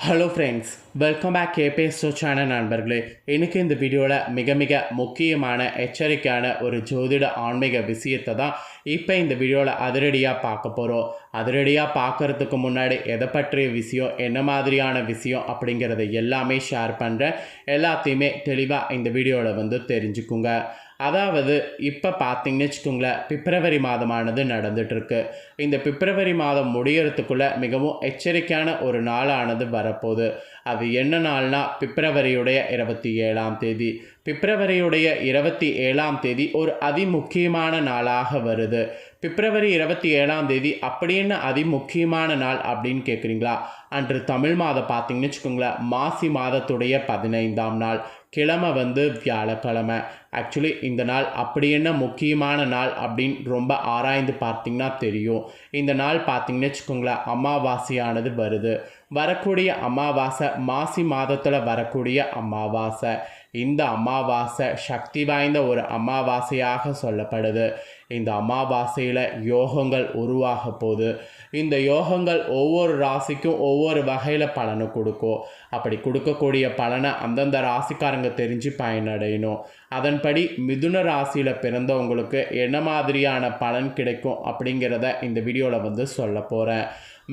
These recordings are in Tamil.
ஹலோ ஃப்ரெண்ட்ஸ் வெல்கம் பேக் கேபிஎஸ்டோ சேனல் நண்பர்களே. இன்றைக்கி இந்த வீடியோவில் மிக மிக முக்கியமான எச்சரிக்கையான ஒரு ஜோதிட ஆன்மீக விஷயத்தை தான் இப்போ இந்த வீடியோவில் அதிரடியாக பார்க்க போகிறோம் அதிரடியாக பார்க்கறதுக்கு முன்னாடி எதை பற்றிய விஷயம் என்ன மாதிரியான விஷயம் அப்படிங்கிறத எல்லாமே ஷேர் பண்ணுறேன் எல்லாத்தையுமே தெளிவாக இந்த வீடியோவில் வந்து தெரிஞ்சுக்குங்க. அதாவது இப்போ பார்த்தீங்கன்னு வச்சுக்கோங்களேன் பிப்ரவரி மாதமானது நடந்துகிட்ருக்கு இந்த பிப்ரவரி மாதம் முடியறதுக்குள்ளே மிகவும் எச்சரிக்கையான ஒரு நாளானது வரப்போகுது. அது என்ன நாள்னா பிப்ரவரியுடைய இருபத்தி ஏழாம் தேதி. பிப்ரவரியுடைய இருபத்தி ஏழாம் தேதி ஒரு அதிமுக்கியமான நாளாக வருது. பிப்ரவரி இருபத்தி ஏழாம் தேதி அப்படி என்ன அதிமுக்கியமான நாள் அப்படின்னு கேட்குறீங்களா அன்று தமிழ் மாதம் பார்த்தீங்கன்னு வச்சுக்கோங்களேன். மாசி மாதத்துடைய பதினைந்தாம் நாள். கிழமை வந்து வியாழக்கிழமை. ஆக்சுவலி இந்த நாள் அப்படி என்ன முக்கியமான நாள் அப்படின்னு ரொம்ப ஆராய்ந்து பார்த்தீங்கன்னா தெரியும். இந்த நாள் பார்த்தீங்கன்னு வச்சுக்கோங்களேன் அமாவாசையானது வருது. வரக்கூடிய அமாவாசை மாசி மாதத்தில் வரக்கூடிய அமாவாசை. இந்த அமாவாசை சக்தி வாய்ந்த ஒரு அமாவாசையாக சொல்லப்படுது. இந்த அமாவாசையில் யோகங்கள் உருவாக போகுது. இந்த யோகங்கள் ஒவ்வொரு ராசிக்கும் ஒவ்வொரு வகையில் பலனை கொடுக்கும். அப்படி கொடுக்கக்கூடிய பலனை அந்தந்த ராசிக்காரங்க தெரிஞ்சு பயனடையணும். அதன்படி மிதுன ராசியில் பிறந்தவங்களுக்கு என்ன மாதிரியான பலன் கிடைக்கும் அப்படிங்கிறத இந்த வீடியோவில் வந்து சொல்ல போகிறேன்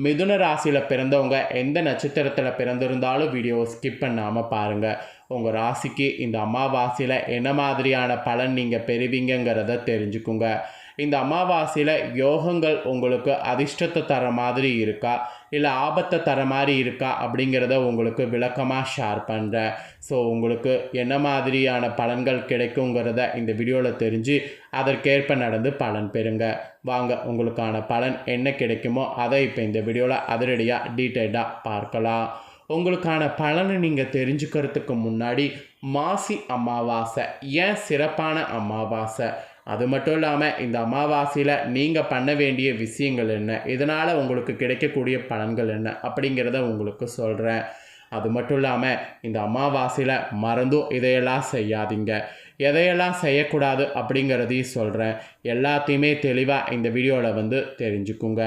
மிதுன ராசியில் பிறந்தவங்க எந்த நட்சத்திரத்தில் பிறந்திருந்தாலும் வீடியோவை ஸ்கிப் பண்ணாமல் பாருங்கள் உங்கள் ராசிக்கு இந்த அமாவாசையில் என்ன மாதிரியான பலன் நீங்கள் பெறுவீங்கங்கிறத தெரிஞ்சுக்குங்க. இந்த அமாவாசையில் யோகங்கள் உங்களுக்கு அதிர்ஷ்டத்தை தர மாதிரி இருக்கா? இல்லை ஆபத்தை தர மாதிரி இருக்கா அப்படிங்கிறத உங்களுக்கு விளக்கமாக ஷேர் பண்ணுறேன் ஸோ உங்களுக்கு என்ன மாதிரியான பலன்கள் கிடைக்குங்கிறத இந்த வீடியோவில் தெரிஞ்சு அதற்கேற்ப நடந்து பலன் பெறுங்க. வாங்க உங்களுக்கான பலன் என்ன கிடைக்குமோ அதை இப்போ இந்த வீடியோவில் அதிரடியாக டீட்டெயிலாக பார்க்கலாம். உங்களுக்கான பலனை நீங்கள் தெரிஞ்சுக்கிறதுக்கு முன்னாடி மாசி அமாவாசை ஏன் சிறப்பான அமாவாசை? அது மட்டும் இல்லாமல் இந்த அமாவாசையில் நீங்கள் பண்ண வேண்டிய விஷயங்கள் என்ன? இதனால் உங்களுக்கு கிடைக்கக்கூடிய பலன்கள் என்ன? அப்படிங்கிறத உங்களுக்கு சொல்கிறேன் அது மட்டும் இல்லாமல் இந்த அமாவாசையில் மறந்தும் இதையெல்லாம் செய்யாதீங்க. எதையெல்லாம் செய்யக்கூடாது அப்படிங்கிறதையும் சொல்கிறேன் எல்லாத்தையுமே தெளிவாக இந்த வீடியோவில் வந்து தெரிஞ்சுக்குங்க.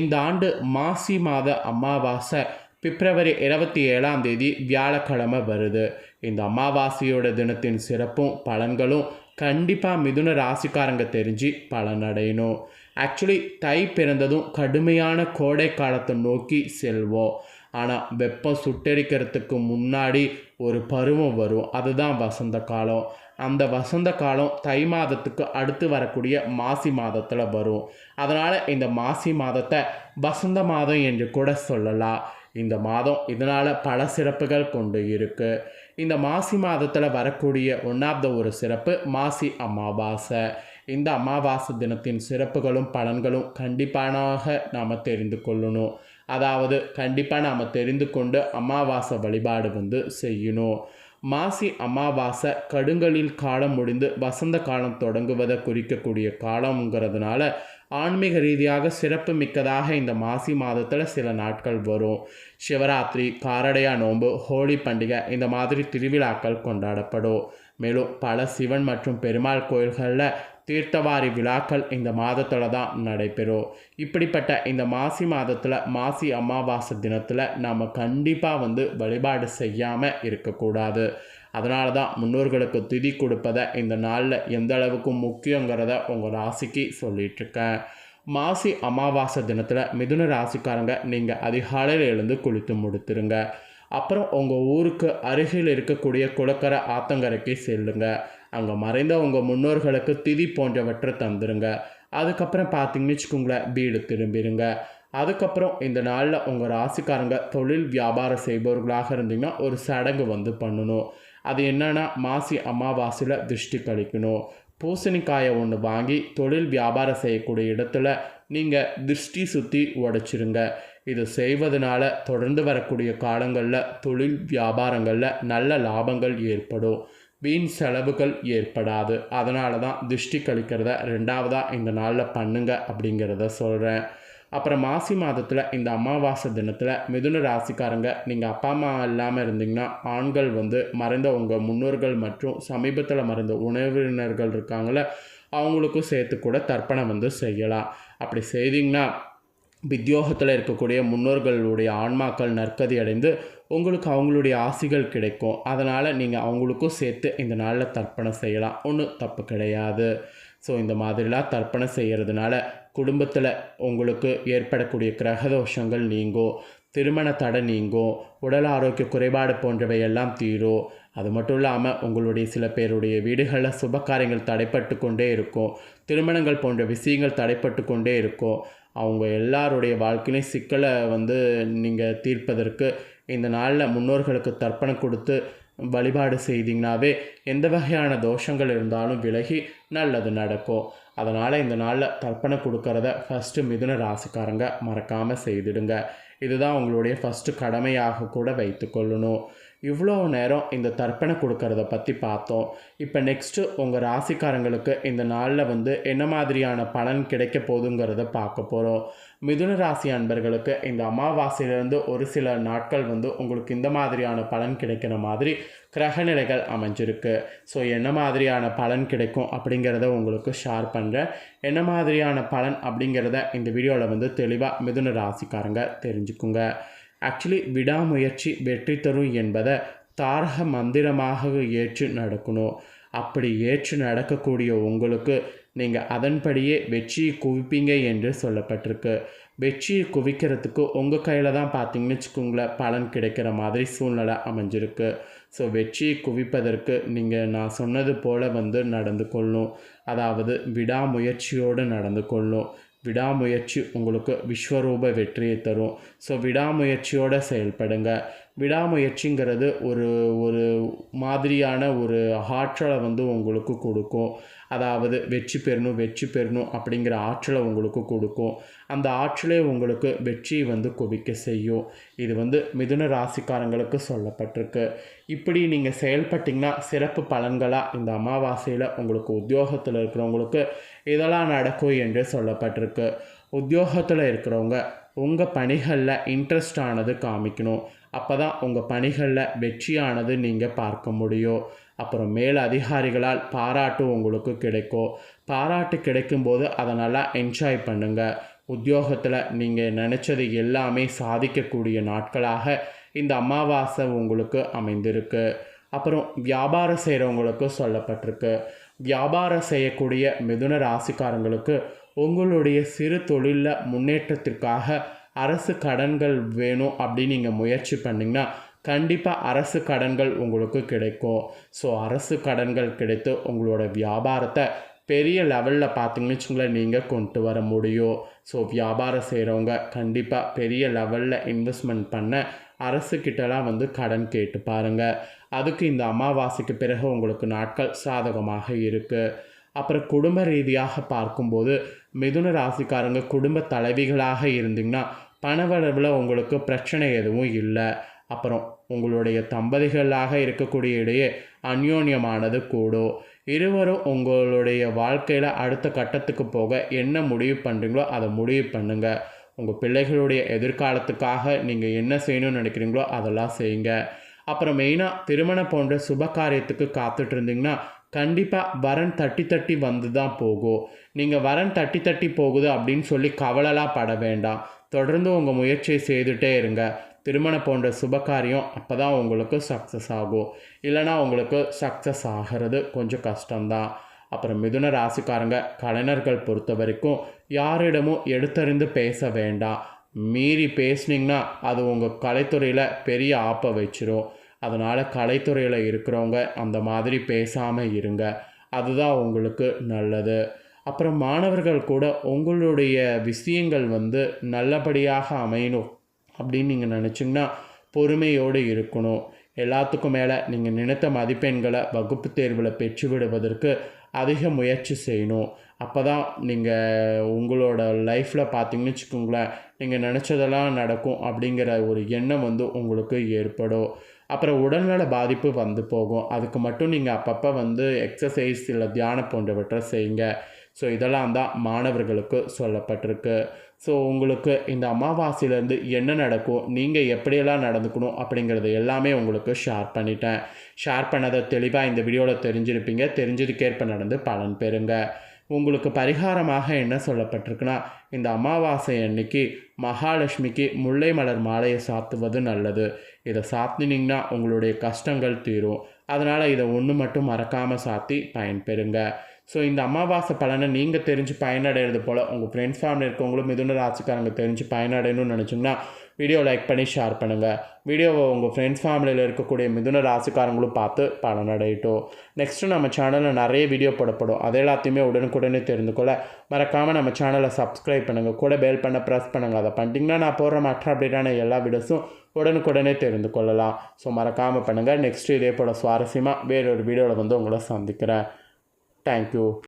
இந்த ஆண்டு மாசி மாத அமாவாசை பிப்ரவரி இருபத்தி ஏழாம் தேதி வியாழக்கிழமை வருது. இந்த அமாவாசையோட தினத்தின் சிறப்பும் பலன்களும் கண்டிப்பாக மிதுன ராசிக்காரங்க தெரிஞ்சு பலனடையணும் ஆக்சுவலி தை பிறந்ததும் கடுமையான கோடை காலத்தை நோக்கி செல்வோம். ஆனால் வெப்பம் சுட்டெரிக்கிறதுக்கு முன்னாடி ஒரு பருவம் வரும். அதுதான் வசந்த காலம். அந்த வசந்த காலம் தை மாதத்துக்கு அடுத்து வரக்கூடிய மாசி மாதத்தில் வரும். அதனால் இந்த மாசி மாதத்தை வசந்த மாதம் என்று கூட சொல்லலாம். இந்த மாதம் இதனால் பல சிறப்புகள் கொண்டு இருக்குது இந்த மாசி மாதத்தில் வரக்கூடிய ஒன்றாவது ஒரு சிறப்பு மாசி அமாவாசை. இந்த அமாவாசை தினத்தின் சிறப்புகளும் பலன்களும் கண்டிப்பானாக நாம் தெரிந்து கொள்ளணும். அதாவது கண்டிப்பாக நாம் தெரிந்து கொண்டு அமாவாசை வழிபாடு வந்து செய்யணும். மாசி அமாவாசை கடுங்களில் காலம் முடிந்து வசந்த காலம் தொடங்குவதை குறிக்கக்கூடிய காலங்கிறதுனால ஆன்மீக ரீதியாக சிறப்பு மிக்கதாக இந்த மாசி மாதத்தில் சில நாட்கள் வரும். சிவராத்திரி காரடையா நோன்பு ஹோலி பண்டிகை இந்த மாதிரி திருவிழாக்கள் கொண்டாடப்படும். மேலும் பல சிவன் மற்றும் பெருமாள் கோயில்களில் தீர்த்தவாரி விழாக்கள் இந்த மாதத்தில் தான் நடைபெறும். இப்படிப்பட்ட இந்த மாசி மாதத்தில் மாசி அமாவாசை தினத்தில் நாம் கண்டிப்பாக வந்து வழிபாடு செய்யாமல் இருக்கக்கூடாது. அதனால தான் முன்னோர்களுக்கு திதி கொடுப்பதை இந்த நாளில் எந்த அளவுக்கு முக்கியங்கிறத உங்கள் ராசிக்கு சொல்லிகிட்ருக்கேன் மாசி அமாவாசை தினத்தில் மிதுன ராசிக்காரங்க நீங்கள் அதிகாலையில் எழுந்து குளித்து முடித்துருங்க. அப்புறம் உங்கள் ஊருக்கு அருகில் இருக்கக்கூடிய குளக்கரை ஆத்தங்கரைக்கு செல்லுங்க. அங்கே மறைந்த உங்கள் முன்னோர்களுக்கு திதி போன்றவற்றை தந்துருங்க. அதுக்கப்புறம் பார்த்தீங்கன்னு வச்சுக்கோங்களேன் வீடு திரும்பிடுங்க அதுக்கப்புறம் இந்த நாளில் உங்கள் ராசிக்காரங்க தொழில் வியாபாரம் செய்பவர்களாக இருந்தீங்கன்னா ஒரு சடங்கு வந்து பண்ணணும். அது என்னென்னா மாசி அமாவாசையில் திருஷ்டி கழிக்கணும். பூசணிக்காயை ஒன்று வாங்கி தொழில் வியாபாரம் செய்யக்கூடிய இடத்துல நீங்கள் திருஷ்டி சுற்றி உடைச்சிருங்க. இது செய்வதனால தொடர்ந்து வரக்கூடிய காலங்களில் தொழில் வியாபாரங்களில் நல்ல லாபங்கள் ஏற்படும். வீண் செலவுகள் ஏற்படாது. அதனால தான் திருஷ்டி கழிக்கிறத ரெண்டாவதாக இந்த நாளில் பண்ணுங்க அப்படிங்கிறத சொல்கிறேன் அப்புறம் மாசி மாதத்தில் இந்த அமாவாசை தினத்தில் மிதுன ராசிக்காரங்க நீங்கள் அப்பா அம்மா இல்லாமல் இருந்தீங்கன்னா ஆண்கள் வந்து மறைந்த உங்கள் முன்னோர்கள் மற்றும் சமீபத்தில் மறைந்த உணவினர்கள் இருக்காங்கள அவங்களுக்கும் சேர்த்து கூட தர்ப்பணம் வந்து செய்யலாம். அப்படி செய்தீங்கன்னா வித்யோகத்தில் இருக்கக்கூடிய முன்னோர்களுடைய ஆன்மாக்கள் நற்கதி அடைந்து உங்களுக்கு அவங்களுடைய ஆசிகள் கிடைக்கும். அதனால் நீங்கள் அவங்களுக்கும் சேர்த்து இந்த நாளில் தர்ப்பணம் செய்யலாம். ஒன்றும் தப்பு கிடையாது. ஸோ இந்த மாதிரிலாம் தர்ப்பணம் செய்கிறதுனால குடும்பத்தில் உங்களுக்கு ஏற்படக்கூடிய கிரகதோஷங்கள் நீங்கும் திருமண தடை நீங்கும் உடல் ஆரோக்கிய குறைபாடு போன்றவை எல்லாம் தீரும் அது மட்டும் இல்லாமல் உங்களுடைய சில பேருடைய வீடுகளில் சுப காரியங்கள் தடைப்பட்டு கொண்டே இருக்கும் திருமணங்கள் போன்ற விஷயங்கள் தடைப்பட்டு கொண்டே இருக்கும் அவங்க எல்லாருடைய வாழ்க்கையிலையும் சிக்கலை வந்து நீங்கள் தீர்ப்பதற்கு இந்த நாளில் முன்னோர்களுக்கு தர்ப்பணம் கொடுத்து வழிபாடு செய்தீங்கனாவே எந்த வகையான தோஷங்கள் இருந்தாலும் விலகி நல்லது நடக்கும். அதனால் இந்த நாளில் தர்ப்பணம் கொடுக்கறத ஃபஸ்ட்டு மிதுன ராசிக்காரங்க மறக்காமல் செய்திடுங்க. இதுதான் உங்களுடைய ஃபஸ்ட்டு கடமையாக கூட வைத்துக்கொள்ளணும் இவ்வளோ நேரம் இந்த தர்ப்பணம் கொடுக்கறத பற்றி பார்த்தோம். இப்போ நெக்ஸ்ட்டு உங்கள் ராசிக்காரங்களுக்கு இந்த நாளில் வந்து என்ன மாதிரியான பலன் கிடைக்க போகுதுங்கிறத பார்க்க போகிறோம் மிதுன ராசி அன்பர்களுக்கு இந்த அமாவாசையிலேருந்து ஒரு சில நாட்கள் வந்து உங்களுக்கு இந்த மாதிரியான பலன் கிடைக்கிற மாதிரி கிரகநிலைகள் அமைஞ்சிருக்கு. ஸோ என்ன மாதிரியான பலன் கிடைக்கும் அப்படிங்கிறத உங்களுக்கு ஷேர் பண்ணுறேன் என்ன மாதிரியான பலன் அப்படிங்கிறத இந்த வீடியோவில் வந்து தெளிவாக மிதுன ராசிக்காரங்க தெரிஞ்சுக்குங்க. ஆக்சுவலி விடாமுயற்சி வெற்றி தரும் என்பதை தாரக மந்திரமாக ஏற்று நடக்கணும். அப்படி ஏற்று நடக்கக்கூடிய உங்களுக்கு நீங்கள் அதன்படியே வெற்றியை குவிப்பீங்க என்று சொல்லப்பட்டிருக்கு. வெற்றியை குவிக்கிறதுக்கு உங்கள் கையில் தான் பார்த்தீங்கன்னு வச்சுக்கோங்களேன் பலன் கிடைக்கிற மாதிரி சூழ்நிலை அமைஞ்சிருக்கு. ஸோ வெற்றியை குவிப்பதற்கு நீங்கள் நான் சொன்னது போல் வந்து நடந்து கொள்ளும் அதாவது விடாமுயற்சியோடு நடந்து கொள்ளணும். விடாமுயற்சி உங்களுக்கு விஸ்வரூப வெற்றியை தரும். ஸோ விடாமுயற்சியோடு செயல்படுங்க. விடாமுயற்சிங்கிறது ஒரு ஒரு மாதிரியான ஒரு ஆற்றலை வந்து உங்களுக்கு கொடுக்கும். அதாவது வெற்றி பெறணும் வெற்றி பெறணும் அப்படிங்கிற ஆற்றலை உங்களுக்கு கொடுக்கும். அந்த ஆற்றலே உங்களுக்கு வெற்றியை வந்து குவிக்க செய்யும். இது வந்து மிதுன ராசிக்காரங்களுக்கு சொல்லப்பட்டிருக்கு. இப்படி நீங்கள் செயல்பட்டிங்கன்னா சிறப்பு பலன்களாக இந்த அமாவாசையில் உங்களுக்கு உத்தியோகத்தில் இருக்கிறவங்களுக்கு இதெல்லாம் நடக்கும் என்று சொல்லப்பட்டிருக்கு. உத்தியோகத்தில் இருக்கிறவங்க உங்கள் பணிகளில் இன்ட்ரெஸ்ட் ஆனது காமிக்கணும். அப்போ தான் உங்கள் பணிகளில் வெற்றியானது நீங்கள் பார்க்க முடியும். அப்புறம் மேல் அதிகாரிகளால் பாராட்டு உங்களுக்கு கிடைக்கும். பாராட்டு கிடைக்கும்போது அதை நல்லா என்ஜாய் பண்ணுங்கள் உத்தியோகத்தில் நீங்கள் நினச்சது எல்லாமே சாதிக்கக்கூடிய நாட்களாக இந்த அமாவாசை உங்களுக்கு அமைந்திருக்கு. அப்புறம் வியாபாரம் செய்கிறவங்களுக்கு சொல்லப்பட்டிருக்கு. வியாபாரம் செய்யக்கூடிய மிதுன ராசிக்காரங்களுக்கு உங்களுடைய சிறு தொழிலில் முன்னேற்றத்திற்காக அரசு கடன்கள் வேணும் அப்படின்னு நீங்கள் முயற்சி பண்ணிங்கன்னா கண்டிப்பாக அரசு கடன்கள் உங்களுக்கு கிடைக்கும். ஸோ அரசு கடன்கள் கிடைத்து உங்களோட வியாபாரத்தை பெரிய லெவலில் பார்த்தீங்கன்னு வச்சுங்களேன் நீங்கள் கொண்டு வர முடியும். ஸோ வியாபாரம் செய்கிறவங்க கண்டிப்பாக பெரிய லெவலில் இன்வெஸ்ட்மெண்ட் பண்ண அரசுக்கிட்டலாம் வந்து கடன் கேட்டு பாருங்கள் அதுக்கு இந்த அமாவாசைக்கு பிறகு உங்களுக்கு நாட்கள் சாதகமாக இருக்குது அப்புறம் குடும்ப ரீதியாக பார்க்கும்போது மிதுன ராசிக்காரங்க குடும்ப தலைவிகளாக இருந்தீங்கன்னா பணவளவில் உங்களுக்கு பிரச்சனை எதுவும் இல்லை. அப்புறம் உங்களுடைய தம்பதிகளாக இருக்கக்கூடிய இடையே அந்யோன்யமானது கூடும். இருவரும் உங்களுடைய வாழ்க்கையில் அடுத்த கட்டத்துக்கு போக என்ன முடிவு பண்ணுறீங்களோ அதை முடிவு பண்ணுங்கள் உங்கள் பிள்ளைகளுடைய எதிர்காலத்துக்காக நீங்கள் என்ன செய்யணும்னு நினைக்கிறீங்களோ அதெல்லாம் செய்யுங்க. அப்புறம் மெயினாக திருமணம் போன்ற சுப காரியத்துக்கு காத்துட்டு இருந்தீங்கன்னா கண்டிப்பாக வரன் தட்டி தட்டி வந்து தான் போகும். நீங்கள் வரன் தட்டி தட்டி போகுது அப்படின்னு சொல்லி கவலைலாம் பட வேண்டாம். தொடர்ந்து உங்கள் முயற்சியை செய்துட்டே இருங்க. திருமணம் போன்ற சுபகாரியம் அப்போ தான் உங்களுக்கு சக்ஸஸ் ஆகும். இல்லைனா உங்களுக்கு சக்ஸஸ் ஆகிறது கொஞ்சம் கஷ்டம்தான். அப்புறம் மிதுன ராசிக்காரங்க கலைஞர்கள் பொறுத்த வரைக்கும் யாரிடமும் எடுத்தறிந்து பேச வேண்டாம். மீறி பேசுனீங்கன்னா அது உங்கள் கலைத்துறையில் பெரிய ஆப்பை வச்சிரும். அதனால் கலைத்துறையில் இருக்கிறவங்க அந்த மாதிரி பேசாமல் இருங்க. அதுதான் உங்களுக்கு நல்லது. அப்புறம் மாணவர்கள் கூட உங்களுடைய விஷயங்கள் வந்து நல்லபடியாக அமையணும் அப்படின்னு நீங்கள் நினச்சிங்கன்னா பொறுமையோடு இருக்கணும். எல்லாத்துக்கும் மேலே நீங்கள் நினைத்த மதிப்பெண்களை வகுப்பு தேர்வில் பெற்று விடுவதற்கு அதிக முயற்சி செய்யணும். அப்போ தான் நீங்கள் உங்களோட லைஃப்பில் பார்த்தீங்கன்னு வச்சுக்கோங்களேன் நீங்கள் நினச்சதெல்லாம் நடக்கும் அப்படிங்கிற ஒரு எண்ணம் வந்து உங்களுக்கு ஏற்படும். அப்புறம் உடல்நல பாதிப்பு வந்து போகும். அதுக்கு மட்டும் நீங்கள் அப்பப்போ வந்து எக்ஸசைஸ் இல்லை தியானம் போன்றவற்றை செய்யுங்க. ஸோ இதெல்லாம் தான் மாணவர்களுக்கு சொல்லப்பட்டிருக்கு. ஸோ உங்களுக்கு இந்த அமாவாசையிலேருந்து என்ன நடக்கும் நீங்கள் எப்படியெல்லாம் நடந்துக்கணும் அப்படிங்கிறது எல்லாமே உங்களுக்கு ஷேர் பண்ணிட்டேன். ஷேர் பண்ணதை தெளிவாக இந்த வீடியோவில் தெரிஞ்சிருப்பீங்க. தெரிஞ்சதுக்கேற்ப நடந்து பலன் பெறுங்க. உங்களுக்கு பரிகாரமாக என்ன சொல்லப்பட்டிருக்குன்னா இந்த அமாவாசை அன்னைக்கு மகாலட்சுமிக்கு முல்லை மலர் மாலையை சாத்துவது நல்லது. இதை சாத்தினீங்கன்னா உங்களுடைய கஷ்டங்கள் தீரும். அதனால் இதை ஒன்று மட்டும் மறக்காமல் சாத்தி பயன்பெறுங்க. ஸோ இந்த அமாவாசை பலனை நீங்கள் தெரிஞ்சு பயனடைகிறது போல் உங்கள் ஃப்ரெண்ட்ஸ் ஃபேமிலி இருக்கவங்களும் மிதுன ராசிக்காரங்க தெரிஞ்சு பயனடையணும்னு நினச்சிங்கன்னா வீடியோ லைக் பண்ணி ஷேர் பண்ணுங்கள் வீடியோவை உங்கள் ஃப்ரெண்ட்ஸ் ஃபேமிலியில் இருக்கக்கூடிய மிதுன ராசிக்காரங்களும் பார்த்து பலனடையட்டும். நெக்ஸ்ட்டு நம்ம சேனலில் நிறைய வீடியோ போடப்படும். அது எல்லாத்தையுமே உடனுக்குடனே தெரிந்து கொள்ள மறக்காமல் நம்ம சேனலை சப்ஸ்கிரைப் பண்ணுங்கள் கூட பெல் பண்ண ப்ரெஸ் பண்ணுங்கள் அதை பண்ணிட்டீங்கன்னா நான் போடுற மற்ற அப்டேட்டான எல்லா வீடியோஸும் உடனுக்குடனே தெரிந்து கொள்ளலாம். ஸோ மறக்காமல் பண்ணுங்கள் நெக்ஸ்ட்டு இதே போல் சுவாரஸ்யமாக வேறொரு வீடியோவில் வந்து உங்களை சந்திக்கிறேன். Thank you.